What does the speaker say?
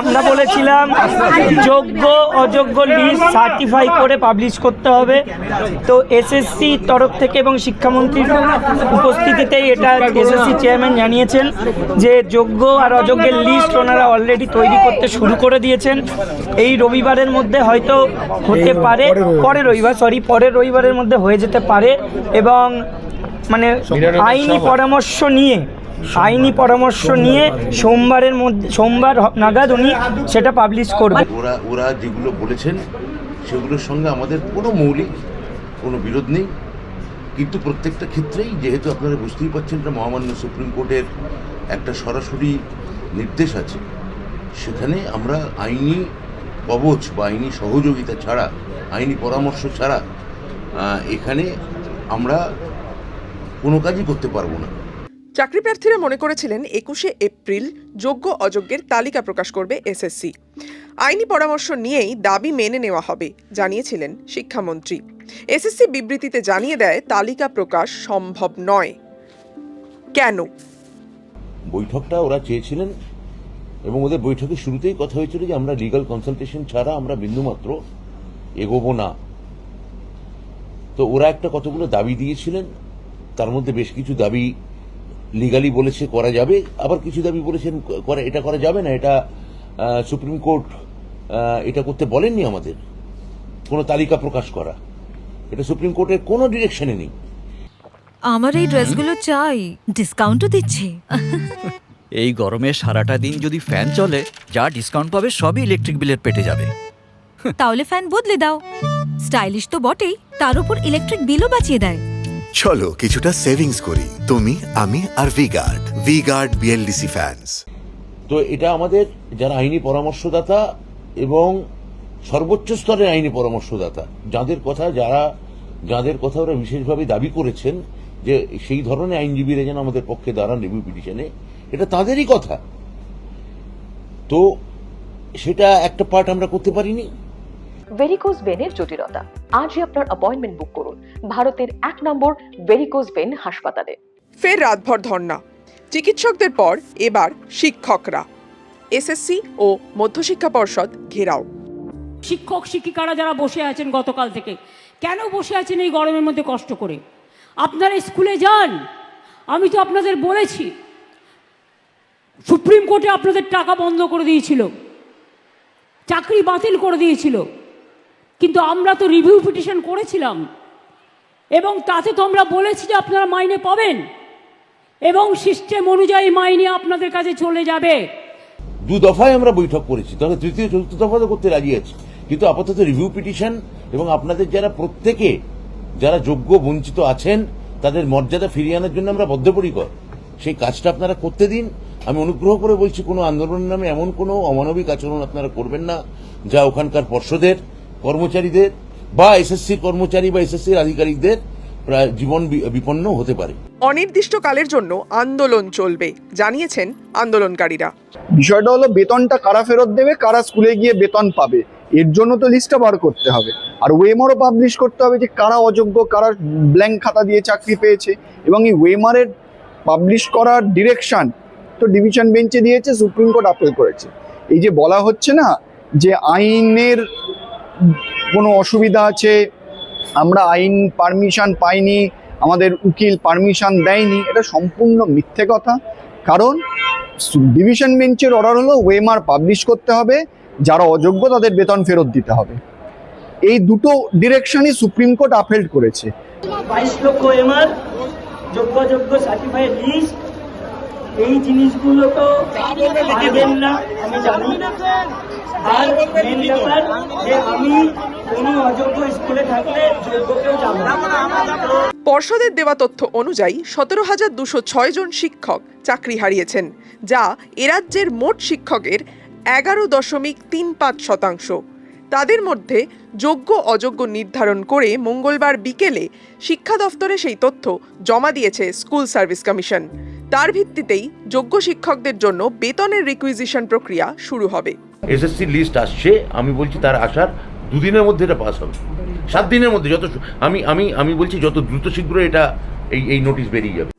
আমরা বলেছিলাম যোগ্য অযোগ্য লিস্ট সার্টিফাই করে পাবলিশ করতে হবে। তো এসএসসি তরফ থেকে এবং শিক্ষামন্ত্রীর উপস্থিতিতেই এটা এসএসসি চেয়ারম্যান জানিয়েছেন যে যোগ্য আর অযোগ্যের লিস্ট ওনারা অলরেডি তৈরি করতে শুরু করে দিয়েছেন। এই রবিবারের মধ্যে হয়তো হতে পারে পরের রবিবার। সরি পরের রবিবারের মধ্যে হয়ে যেতে পারে এবং মানে আইনি পরামর্শ নিয়ে আইনি পরামর্শ নিয়ে সোমবারের মধ্যে সোমবার নাগাদ উনি সেটা পাবলিশ করবেন। ওরা ওরা যেগুলো বলেছেন সেগুলোর সঙ্গে আমাদের কোনো মৌলিক কোনো বিরোধ নেই। কিন্তু প্রত্যেকটা ক্ষেত্রেই যেহেতু আপনারা বুঝতেই পারছেন এটা মহামান্য সুপ্রিম কোর্টের একটা সরাসরি নির্দেশ আছে সেখানে আমরা আইনি কবচ বা আইনি সহযোগিতা ছাড়া আইনি পরামর্শ ছাড়া এখানে আমরা কোনো কাজই করতে পারব না। চাকরি প্রার্থীরা মনে করেছিলেন একুশে এপ্রিল যোগ্য অযোগ্যের তালিকা প্রকাশ করবে এসএসসি। আইনি পরামর্শ নিয়েই দাবি মেনে নেওয়া হবে, জানিয়েছিলেন শিক্ষামন্ত্রী। এসএসসি বিবৃতিতে জানিয়ে দেয়, তালিকা প্রকাশ সম্ভব নয়। কেন? বৈঠকটা ওরা চেয়েছিলেন এবং ওদের বৈঠকের শুরুতেই কথা হয়েছিল যে আমরা লিগাল কনসালটেশন ছাড়া আমরা বিন্দুমাত্র এগোবো না। তো ওরা একটা কতগুলো দাবি দিয়েছিলেন, তার মধ্যে বেশ কিছু দাবি লিগালি বলেছে করা যাবে আবার কিছু দাবি বলেছেন করা এটা করা যাবে না এটা সুপ্রিম কোর্ট এটা করতে বলেননি আমাদের। কোনো তালিকা প্রকাশ করা। এটা সুপ্রিম কোর্টের কোনো ডিরেকশনে নেই। আমার এই ড্রেসগুলো চাই ডিসকাউন্টও দিচ্ছে। এই গরমে সারাটা দিন যদি ফ্যান চলে যা ডিসকাউন্ট পাবে সবই ইলেকট্রিক বিলের পেটে যাবে। তাহলে ফ্যান বদলে দাও। স্টাইলিশ তো বটেই তার উপর ইলেকট্রিক বিলও বাঁচিয়ে দেয়। চলো কিছুটা সেভিংস করি। তুমি আমি আর V guard V Guard V Guard BLDC fans তো এটা আমাদের যারা আইনি পরামর্শদাতা এবং সর্বোচ্চ স্তরের আইনি পরামর্শদাতা যাদের কথা যারা যাদের কথা ওরা বিশেষভাবে দাবি করেছেন যে সেই ধরনের আইনজীবীরা যেন আমাদের পক্ষে দাঁড়ান রিভিউ পিটিশনে এটা তাদেরই কথা। তো সেটা একটা পার্ট আমরা করতে পারিনি। ভেরিকোজ বেনের জটিলতা। আজই আপনার অ্যাপয়েন্টমেন্ট বুক করুন। ভারতের এক নম্বর ভেরিকোজ ভেন হাসপাতালে। ফের রাতভর ধর্না চিকিৎসকদের পর এবার শিক্ষকরা। এসএসসি ও মধ্যশিক্ষা পর্ষদ ঘেরাও। শিক্ষক শিক্ষিকারা যারা বসে আছেন গতকাল থেকে কেন বসে আছেন এই গরমের মধ্যে কষ্ট করে? আপনারা স্কুলে যান। আমি তো আপনাদের বলেছি। সুপ্রিম কোর্টে আপনাদের টাকা বন্ধ করে দিয়েছিল। চাকরি বাতিল করে দিয়েছিল। কিন্তু আমরা তো রিভিউ পিটিশন করেছিলাম। এবং তাতে তো আমরা বলেছি যে আপনারা মাইনে পাবেন। এবং সিস্টেম অনুযায়ী মাইনে আপনাদের কাছে চলে যাবে। দু দফায় আমরা বৈঠক করেছি তবে তৃতীয়, চতুর্থ দফা তো করতে রাজি আছি। কিন্তু আপাতত রিভিউ পিটিশন এবং আপনাদের যারা প্রত্যেকে, যারা যোগ্য, বঞ্চিত আছেন, তাদের মর্যাদা ফিরিয়ে আনার জন্য আমরা বদ্ধপরিকর। সেই কাজটা আপনারা করতে দিন। আমি অনুগ্রহ করে বলছি, কোনো আন্দোলনের নামে এমন কোনো অমানবিক আচরণ আপনারা করবেন না, যা ওখানকার পর্ষদের, কর্মচারীদের বা এসএসসি কর্মচারী বা এসএসসির আধিকারিকদের প্রায় জীবন বিপন্ন হতে পারে। অনির্দিষ্টকালের জন্য আন্দোলন চলবে জানিয়েছেন আন্দোলনকারীরা। বিষয়টা হলো বেতনটা কারা ফেরত দেবে কারা স্কুলে গিয়ে বেতন পাবে? এর জন্য তো লিস্টটা বার করতে হবে। আর ওয়েমারও পাবলিশ করতে হবে যে কারা অযোগ্য কারা ব্ল্যাঙ্ক খাতা দিয়ে চাকরি পেয়েছে। এবং এই ওয়েমারের পাবলিশ করার ডিরেকশন তো ডিভিশন বেঞ্চে দিয়েছে সুপ্রিম কোর্ট আপিল করেছে। এই যে বলা হচ্ছে না যে আইনের কোনো অসুবিধা আছে? আমরা আইন পারমিশন পাইনি, আমাদের উকিল পারমিশন দেয়নি, এটা সম্পূর্ণ মিথ্যে কথা। কারণ ডিভিশন বেঞ্চের অর্ডার হলো ওয়েমার পাবলিশ করতে হবে, যারা অযোগ্য তাদের বেতন ফেরত দিতে হবে। এই দুটো ডিরেকশনই সুপ্রিম কোর্ট আপহেল্ড করেছে। বাইশ লক্ষ এমআর যোগ্য যোগ্য সার্টিফাইড লিস্ট এই জিনিসগুলো তো পারবেন না আমি জানি। আর মেন ব্যাপার যে আমি কোনো অযোগ্য স্কুলে থাকলে যোগ্যকেও যাব পর্ষদের দেওয়া তথ্য অনুযায়ী সতেরো হাজার দুশো ছয় জন শিক্ষক চাকরি হারিয়েছেন যা এরাজ্যের মোট শিক্ষকের এগারো দশমিক তিন পাঁচ শতাংশ। তাদের মধ্যে যোগ্য অযোগ্য নির্ধারণ করে মঙ্গলবার বিকেলে শিক্ষা দফতরে সেই তথ্য জমা দিয়েছে স্কুল সার্ভিস কমিশন। তার ভিত্তিতেই যোগ্য শিক্ষকদের জন্য বেতনের রিকুইজিশন প্রক্রিয়া শুরু হবে। এসএসসি লিস্ট আসছে, আমি বলছি তার আসার দুদিনের মধ্যে এটা পাস হবে। সাত দিনের মধ্যে যত আমি আমি আমি বলছি যত দ্রুত শীঘ্র এটা এই এই নোটিশ বেরিয়ে যাবে।